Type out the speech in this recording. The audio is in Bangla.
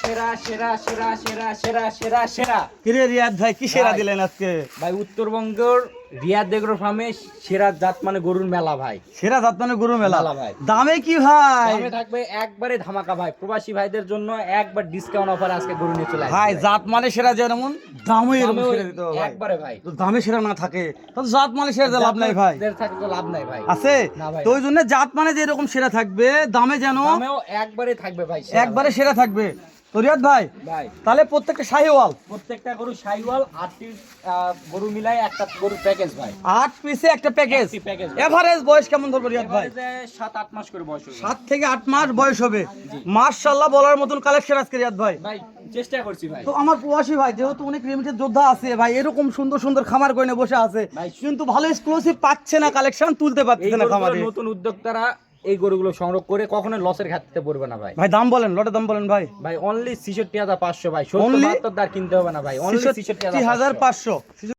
সেরা সেরা সেরা সেরা সেরা সেরা সেরা কিরে রিয়াদ ভাই কি সেরা। দিলেন আজকে ভাই উত্তরবঙ্গের রিয়াদ এগ্রো ফার্মে সেরা জাত মানে গরুর মেলা ভাই। সেরা জাত মানে মেলা। ভাই। দামে কি ভাই? দামে থাকবে একবারে ধামাকা ভাই। প্রবাসী ভাইদের জন্য একবার ডিসকাউন্ট অফার আজকে গরু নিয়ে চলে ভাই জাত মানে সেরা যেমন দামে এরকম সেরা দিতে হবে একবারে ভাই। তো দামে সেরা না থাকে জাত মানে সেরা লাভ নাই ভাই। জাতদের থাকে তো লাভ নাই ভাই। আছে? তো ওই জন্য জাত মানে যে এরকম সেরা থাকবে দামে যেন দামেও একবারে থাকবে ভাই একবারে সেরা থাকবে। ভাই ভাই। তাহলে প্রত্যেকটা শাহিওয়াল? প্রত্যেকটা গরু সাইওয়াল আটটি আহ, গরু মিলাই একটা গরু প্যাকেজ ভাই। আট পিসে একটা প্যাকেজ এভারেজ বয়স কেমন ধরবো রিয়াদ ভাই? সাত আট মাস করে বয়স হবে। সাত থেকে আট মাস বয়স হবে। মার্শাল্লাহ বলার মতন কালেকশন আজকে রিয়াদ ভাই। ভাই চেষ্টা করছি ভাই। তো আমার প্রবাসী ভাই যেহেতু অনেক লিমিটেড যোদ্ধা আছে ভাই এরকম সুন্দর সুন্দর খামার নিয়ে বসে আছে কিন্তু ভালো এক্সক্লুসিভ পাচ্ছে না কালেকশন তুলতে পারছে না খামারে। নতুন উদ্যোক্তারা এই গরুগুলো সংগ্রহ করে কখনো লসের ঘাটতে পড়বে না ভাই। ভাই দাম বলেন লটের দাম বলেন ভাই। ভাই অনলি ছিষট্টি হাজার পাঁচশো ভাই। সত্তর বাহাত্তর দার কিনতে হবে না ভাই। অনলি ছেষট্টি হাজার পাঁচশো।